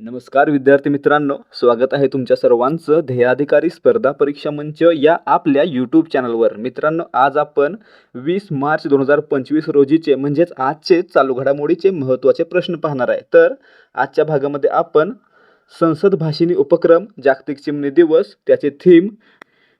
नमस्कार विद्यार्थी मित्रांनो. स्वागत आहे तुमच्या सर्वांचं ध्येयाधिकारी स्पर्धा परीक्षा मंच या आपल्या यूट्यूब चॅनलवर मित्रांनो आज आपण वीस मार्च दोन हजार पंचवीस रोजीचे म्हणजेच आजचे चालू घडामोडीचे महत्त्वाचे प्रश्न पाहणार आहे. तर आजच्या भागामध्ये आपण संसद भाषिणी उपक्रम जागतिक चिमणी दिवस त्याचे थीम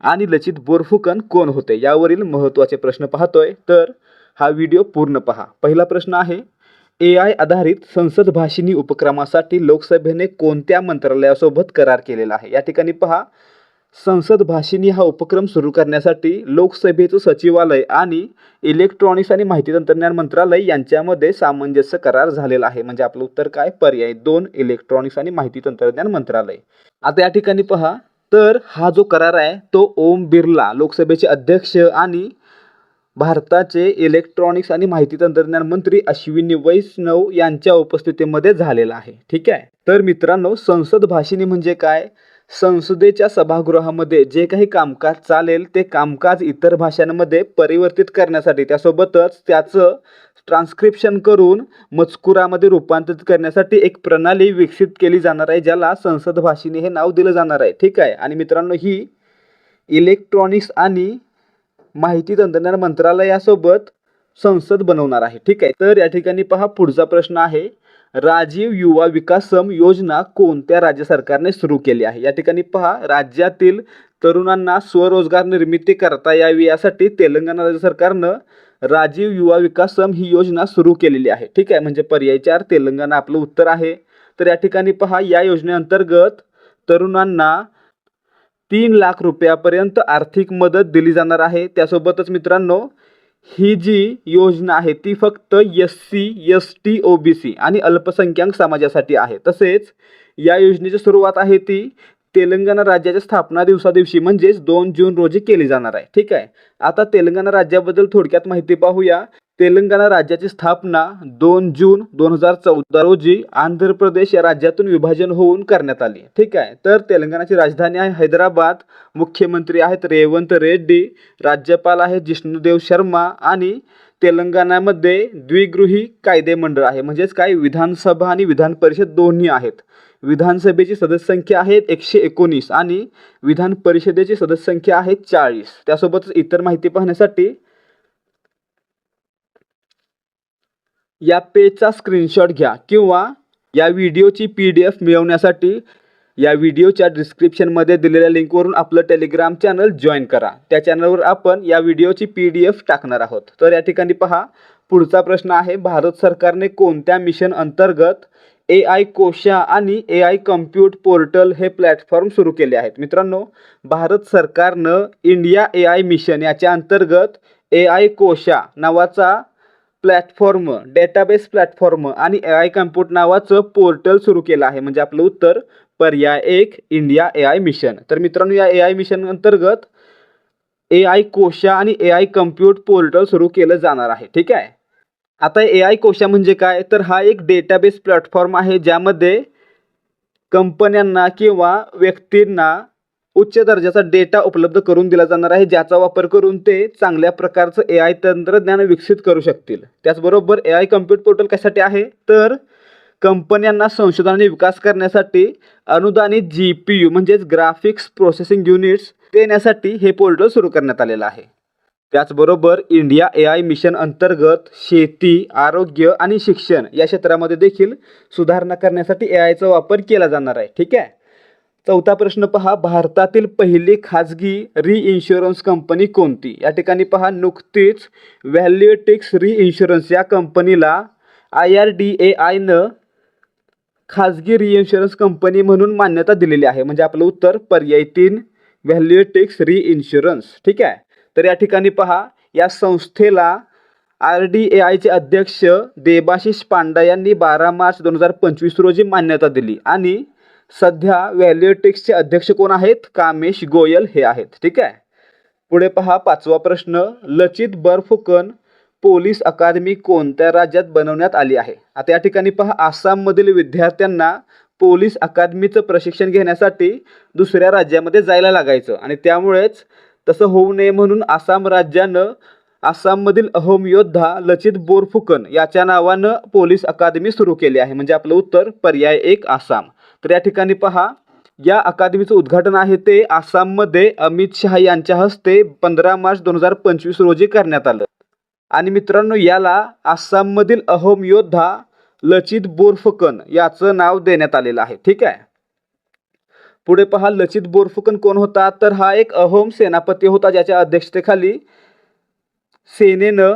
आणि लचित बोरफुकन कोण होते यावरील महत्त्वाचे प्रश्न पाहतोय. तर हा व्हिडिओ पूर्ण पहा. पहिला प्रश्न आहे ए आय आधारित संसद भाषिणी उपक्रमासाठी लोकसभेने कोणत्या मंत्रालयासोबत करार केलेला आहे? या ठिकाणी पहा. संसद भाषिणी हा उपक्रम सुरू करण्यासाठी लोकसभेचं सचिवालय आणि इलेक्ट्रॉनिक्स आणि माहिती तंत्रज्ञान मंत्रालय यांच्यामध्ये सामंजस्य करार झालेला आहे. म्हणजे आपलं उत्तर काय? पर्याय दोन इलेक्ट्रॉनिक्स आणि माहिती तंत्रज्ञान मंत्रालय. आता या ठिकाणी पहा. तर हा जो करार आहे तो ओम बिर्ला लोकसभेचे अध्यक्ष आणि भारताचे इलेक्ट्रॉनिक्स आणि माहिती तंत्रज्ञान मंत्री अश्विनी वैष्णव यांच्या उपस्थितीमध्ये झालेला आहे. ठीक आहे? तर मित्रांनो संसद भाषिणी म्हणजे काय? संसदेच्या सभागृहामध्ये जे काही कामकाज चालेल ते कामकाज इतर भाषांमध्ये परिवर्तित करण्यासाठी त्यासोबतच त्याचं ट्रान्स्क्रिप्शन करून मजकुरामध्ये रूपांतरित करण्यासाठी एक प्रणाली विकसित केली जाणार आहे ज्याला संसद भाषिणी हे नाव दिलं जाणार आहे. ठीक आहे? आणि मित्रांनो ही इलेक्ट्रॉनिक्स आणि माहिती तंत्रज्ञान मंत्रालयासोबत संसद बनवणार आहे. ठीक आहे? तर या ठिकाणी पहा पुढचा प्रश्न आहे. राजीव युवा विकासम योजना कोणत्या राज्य सरकारने सुरू केली आहे? या ठिकाणी पहा राज्यातील तरुणांना स्वरोजगार निर्मिती करता यावी यासाठी तेलंगणा राज्य सरकारनं राजीव युवा विकासम ही योजना सुरू केलेली आहे. ठीक आहे? म्हणजे पर्याय चार तेलंगणा आपलं उत्तर आहे. तर या ठिकाणी पहा या योजनेअंतर्गत तरुणांना तीन लाख रुपयापर्यंत आर्थिक मदत दिली जाणार आहे. त्यासोबतच मित्रांनो ही जी योजना आहे ती फक्त S C S T O B C आणि अल्पसंख्याक समाजासाठी आहे. तसेच या योजनेची सुरुवात आहे ती तेलंगणा राज्याच्या स्थापना दिवसा दिवशी म्हणजेच दोन जून रोजी केली जाणार आहे. ठीक आहे? आता तेलंगणा राज्याबद्दल थोडक्यात माहिती पाहूया. तेलंगणा राज्याची स्थापना दोन जून दोन हजार चौदा रोजी आंध्र प्रदेश या राज्यातून विभाजन होऊन करण्यात आली. ठीक आहे तर तेलंगणाची राजधानी आहे हैदराबाद. मुख्यमंत्री आहेत रेवंत रेड्डी राज्यपाल आहेत जिष्णुदेव शर्मा आणि तेलंगणामध्ये द्विगृही कायदे मंडळ आहे. म्हणजेच काय? विधानसभा आणि विधान परिषद दोन्ही आहेत. विधानसभेची सदस्यसंख्या आहे आहेत एकशे एकोणीस आणि विधान परिषदेची सदस्यसंख्या आहे चाळीस. त्यासोबतच इतर माहिती पाहण्यासाठी या पेजचा स्क्रीनशॉट घ्या किंवा या व्हिडिओची पी डी एफ मिळवण्यासाठी या व्हिडिओच्या डिस्क्रिप्शनमध्ये दिलेल्या लिंकवरून आपलं टेलिग्राम चॅनल जॉईन करा. त्या चॅनलवर आपण या व्हिडिओची पी डी एफ टाकणार आहोत. तर या ठिकाणी पहा पुढचा प्रश्न आहे भारत सरकारने कोणत्या मिशन अंतर्गत ए आय कोशा आणि ए आय कम्प्यूट पोर्टल हे प्लॅटफॉर्म सुरू केले आहेत? मित्रांनो भारत सरकारनं इंडिया ए आय मिशन याच्या अंतर्गत ए आय कोशा नावाचा प्लॅटफॉर्म डेटाबेस प्लॅटफॉर्म आणि ए आय कम्प्यूट नावाचं पोर्टल सुरू केलं आहे. म्हणजे आपलं उत्तर पर्याय एक इंडिया ए आय मिशन. तर मित्रांनो या ए आय मिशन अंतर्गत ए आय कोशा आणि ए आय कम्प्यूट पोर्टल सुरू केलं जाणार आहे. ठीक आहे? आता ए आय कोशा म्हणजे काय? तर हा एक डेटाबेस प्लॅटफॉर्म आहे ज्यामध्ये कंपन्यांना किंवा व्यक्तींना उच्च दर्जाचा डेटा उपलब्ध करून दिला जाणार आहे. ज्याचा वापर करून ते चांगल्या प्रकारचं ए आय तंत्रज्ञान विकसित करू शकतील. त्याचबरोबर ए आय कम्प्युट पोर्टल कशासाठी आहे? तर कंपन्यांना संशोधन आणि विकास करण्यासाठी अनुदानित जी पी यू म्हणजेच ग्राफिक्स प्रोसेसिंग युनिट्स देण्यासाठी हे पोर्टल सुरू करण्यात आलेलं आहे. त्याचबरोबर इंडिया ए आय मिशन अंतर्गत शेती आरोग्य आणि शिक्षण या क्षेत्रामध्ये देखील सुधारणा करण्यासाठी ए आयचा वापर केला जाणार आहे. ठीक आहे? चौथा प्रश्न पहा भारतातील पहिली खाजगी री इन्शुरन्स कंपनी कोणती? या ठिकाणी पहा नुकतीच व्हॅल्युएटिक्स री इन्शुरन्स या कंपनीला आय आर डी ए आयनं खाजगी री इन्शुरन्स कंपनी म्हणून मान्यता दिलेली आहे. म्हणजे आपलं उत्तर पर्याय तीन व्हॅल्युएटिक्स री इन्शुरन्स ठीक आहे? तर या ठिकाणी पहा या संस्थेला आर डी ए आयचे अध्यक्ष देबाशिष पांडा यांनी बारा मार्च दोन हजार पंचवीस रोजी मान्यता दिली. आणि सध्या व्हॅल्युएटिक्सचे अध्यक्ष कोण आहेत? कामेश गोयल हे आहेत. ठीक आहे? पुढे पहा पाचवा प्रश्न. लचित बर्फुकन पोलीस अकादमी कोणत्या राज्यात बनवण्यात आली आहे? आता या ठिकाणी पहा आसाममधील विद्यार्थ्यांना पोलीस अकादमीचं प्रशिक्षण घेण्यासाठी दुसऱ्या राज्यामध्ये जायला लागायचं आणि त्यामुळेच तसं होऊ नये म्हणून आसाम राज्यानं आसाममधील अहोम योद्धा लचित बोरफुकन याच्या नावानं पोलीस अकादमी सुरू केली आहे. म्हणजे आपलं उत्तर पर्याय एक आसाम. तर या ठिकाणी पहा या अकादमीचं उद्घाटन आहे ते आसाममध्ये अमित शहा यांच्या हस्ते पंधरा मार्च दोन हजार पंचवीस रोजी करण्यात आलं. आणि मित्रांनो याला आसाममधील अहोम योद्धा लचित बोरफुकन याचं नाव देण्यात आलेलं आहे. ठीक आहे? पुढे पहा लचित बोरफुकन कोण होता? तर हा एक अहोम सेनापती होता ज्याच्या अध्यक्षतेखाली सेनेनं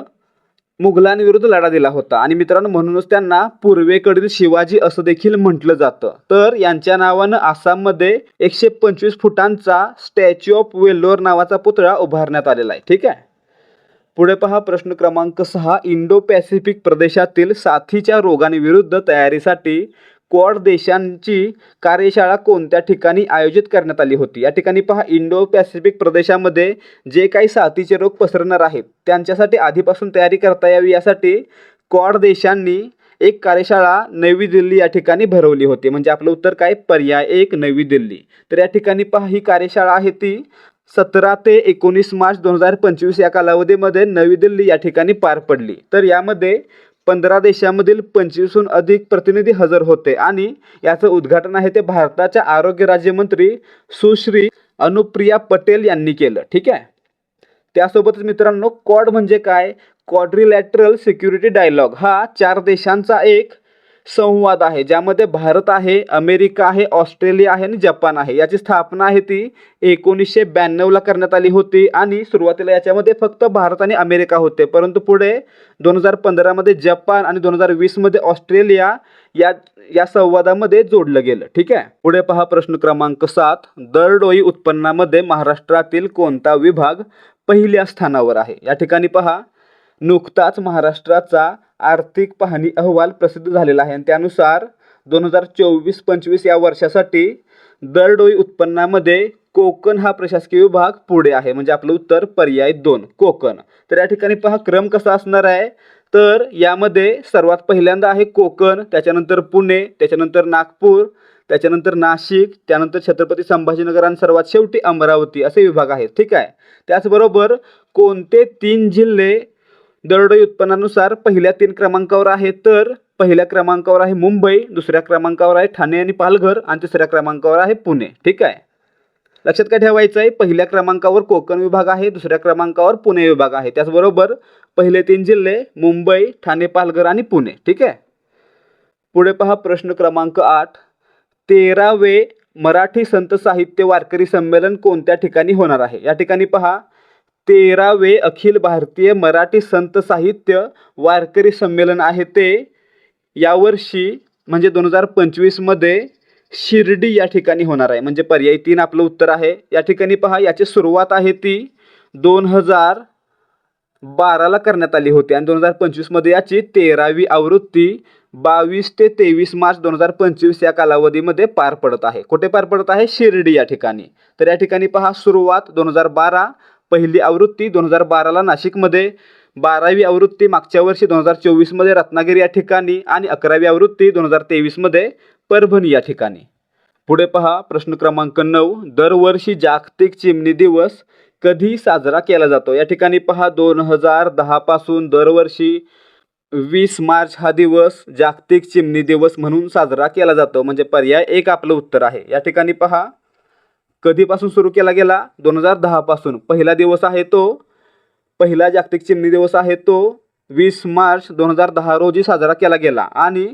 मुघलांविरुद्ध लढा दिला होता. आणि मित्रांनो म्हणूनच त्यांना पूर्वेकडील शिवाजी असं देखील म्हटलं जातं. तर यांच्या नावानं आसाममध्ये एकशे पंचवीस फुटांचा स्टॅच्यू ऑफ वेल्लोर नावाचा पुतळा उभारण्यात आलेला आहे. ठीक आहे? पुढे पहा प्रश्न क्रमांक सहा. इंडो पॅसिफिक प्रदेशातील साथीच्या रोगांविरुद्ध तयारीसाठी क्वाड देशांची कार्यशाळा कोणत्या ठिकाणी आयोजित करण्यात आली होती? या ठिकाणी पहा इंडो पॅसिफिक प्रदेशामध्ये जे काही साथीचे रोग पसरणार आहेत त्यांच्यासाठी आधीपासून तयारी करता यावी यासाठी क्वाड देशांनी एक कार्यशाळा नवी दिल्ली या ठिकाणी भरवली होती. म्हणजे आपलं उत्तर काय? पर्याय एक नवी दिल्ली. तर या ठिकाणी पहा ही कार्यशाळा आहे ती सतरा ते एकोणीस मार्च दोन हजार पंचवीस या कालावधीमध्ये नवी दिल्ली या ठिकाणी पार पडली. तर यामध्ये पंधरा देशामधील पंचवीसहून अधिक प्रतिनिधी हजर होते. आणि याचं उद्घाटन आहे ते भारताच्या आरोग्य राज्यमंत्री सुश्री अनुप्रिया पटेल यांनी केलं. ठीक आहे? त्यासोबतच मित्रांनो कॉड म्हणजे काय? क्वाड्रिलॅटरल सिक्युरिटी डायलॉग हा चार देशांचा एक संवाद आहे ज्यामध्ये भारत आहे अमेरिका आहे ऑस्ट्रेलिया आहे आणि जपान आहे. याची स्थापना आहे ती एकोणीसशे ब्याण्णवला करण्यात आली होती आणि सुरुवातीला याच्यामध्ये फक्त भारत आणि अमेरिका होते. परंतु पुढे दोन हजार पंधरामध्ये जपान आणि दोन हजार वीसमध्ये ऑस्ट्रेलिया या या संवादामध्ये जोडलं गेलं. ठीक आहे? पुढे पहा प्रश्न क्रमांक सात. दरडोई उत्पन्नामध्ये महाराष्ट्रातील कोणता विभाग पहिल्या स्थानावर आहे? या ठिकाणी पहा. नुकताच महाराष्ट्राचा आर्थिक पाहणी अहवाल प्रसिद्ध झालेला आहे. आणि त्यानुसार दोन हजार चोवीस पंचवीस या वर्षासाठी दरडोई उत्पन्नामध्ये कोकण हा प्रशासकीय विभाग पुढे आहे. म्हणजे आपलं उत्तर पर्याय दोन कोकण. तर या ठिकाणी पहा क्रम कसा असणार आहे? तर यामध्ये सर्वात पहिल्यांदा आहे कोकण त्याच्यानंतर पुणे त्याच्यानंतर नागपूर त्याच्यानंतर नाशिक त्यानंतर छत्रपती संभाजीनगर आणि सर्वात शेवटी अमरावती असे विभाग आहेत. ठीक आहे? त्याचबरोबर कोणते तीन जिल्हे दरडोई उत्पन्नानुसार पहिल्या तीन क्रमांकावर आहे तर पहिल्या क्रमांकावर आहे मुंबई दुसऱ्या क्रमांकावर आहे ठाणे आणि पालघर आणि तिसऱ्या क्रमांकावर आहे पुणे. ठीक आहे? लक्षात काय ठेवायचं आहे? पहिल्या क्रमांकावर कोकण विभाग आहे दुसऱ्या क्रमांकावर पुणे विभाग आहे. त्याचबरोबर पहिले तीन जिल्हे मुंबई ठाणे पालघर आणि पुणे. ठीक आहे? पुढे पहा प्रश्न क्रमांक आठ. तेरावे मराठी संत साहित्य वारकरी संमेलन कोणत्या ठिकाणी होणार आहे? या ठिकाणी पहा. तेरावे अखिल भारतीय मराठी संत साहित्य वारकरी संमेलन आहे ते. यावर्षी म्हणजे दोन हजार पंचवीसमध्ये शिर्डी या ठिकाणी होणार आहे. म्हणजे पर्याय तीन आपलं उत्तर आहे. या ठिकाणी पहा याची सुरुवात आहे ती दोन हजार बाराला करण्यात आली होती. आणि दोन हजार पंचवीसमध्ये याची तेरावी आवृत्ती बावीस ते तेवीस मार्च दोन हजार पंचवीस या कालावधीमध्ये पार पडत आहे. कुठे पार पडत आहे? शिर्डी या ठिकाणी. तर या ठिकाणी पहा सुरुवात दोन हजार बारा पहिली आवृत्ती दोन हजार बाराला नाशिकमध्ये बारावी आवृत्ती मागच्या वर्षी दोन हजार चोवीसमध्ये रत्नागिरी या ठिकाणी आणि अकरावी आवृत्ती दोन हजार तेवीसमध्ये परभणी या ठिकाणी. पुढे पहा प्रश्न क्रमांक नऊ. दरवर्षी जागतिक चिमणी दिवस कधी साजरा केला जातो? या ठिकाणी पहा दोन हजार दहापासून दरवर्षी वीस मार्च हा दिवस जागतिक चिमणी दिवस म्हणून साजरा केला जातो. म्हणजे पर्याय एक आपलं उत्तर आहे. या ठिकाणी पहा कधीपासून सुरू केला गेला? दोन हजार दहापासून पहिला दिवस आहे तो पहिला जागतिक चिमणी दिवस आहे तो वीस मार्च दोन हजार दहा रोजी साजरा केला गेला. आणि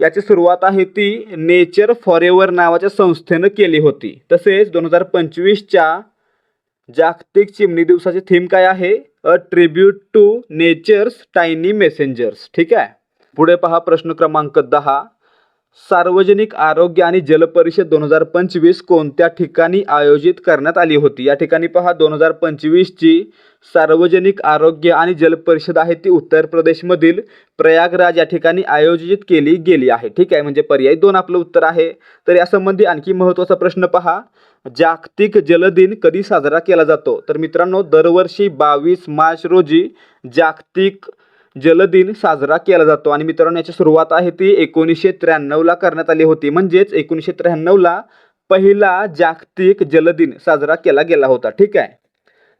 याची सुरुवात आहे ती नेचर फॉरेवर नावाच्या संस्थेनं केली होती. तसेच दोन हजार पंचवीसच्या जागतिक चिमणी दिवसाची थीम काय आहे? A tribute to nature's tiny messengers. ठीक आहे? पुढे पहा प्रश्न क्रमांक दहा. सार्वजनिक आरोग्य आणि जलपरिषद दोन हजार पंचवीस कोणत्या ठिकाणी आयोजित करण्यात आली होती? या ठिकाणी पहा दोन हजार पंचवीसची सार्वजनिक आरोग्य आणि जलपरिषद आहे ती उत्तर प्रदेशमधील प्रयागराज या ठिकाणी आयोजित केली गेली आहे. ठीक आहे म्हणजे पर्याय दोन आपलं उत्तर आहे. तर यासंबंधी आणखी महत्त्वाचा प्रश्न पहा. जागतिक जलदिन कधी साजरा केला जातो? तर मित्रांनो दरवर्षी बावीस मार्च रोजी जागतिक जलदिन साजरा केला जातो. आणि मित्रांनो याची सुरुवात आहे ती एकोणीसशे त्र्याण्णवला करण्यात आली होती. म्हणजेच एकोणीसशे त्र्याण्णवला पहिला जागतिक जलदिन साजरा केला गेला होता. ठीक आहे?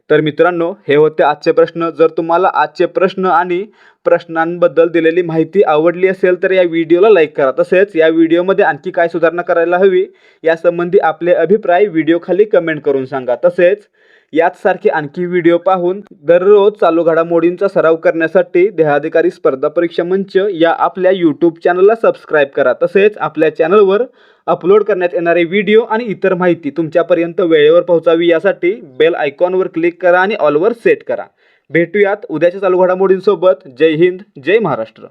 तर मित्रांनो हे होते आजचे प्रश्न. जर तुम्हाला आजचे प्रश्न आणि प्रश्नांबद्दल दिलेली माहिती आवडली असेल तर या व्हिडिओला लाईक करा. तसेच या व्हिडिओमध्ये आणखी काय सुधारणा करायला हवी यासंबंधी आपले अभिप्राय व्हिडिओखाली कमेंट करून सांगा. तसेच याचसारखे आणखी व्हिडिओ पाहून दररोज चालू घडामोडींचा सराव करण्यासाठी देहाधिकारी स्पर्धा परीक्षा मंच या आपल्या यूट्यूब चॅनलला सबस्क्राईब करा. तसेच आपल्या चॅनलवर अपलोड करण्यात येणारे व्हिडिओ आणि इतर माहिती तुमच्यापर्यंत वेळेवर पोहोचावी यासाठी बेल आयकॉनवर क्लिक करा आणि ऑलवर सेट करा. भेटूयात उद्याच्या चालू घडामोडींसोबत. जय हिंद जय महाराष्ट्र.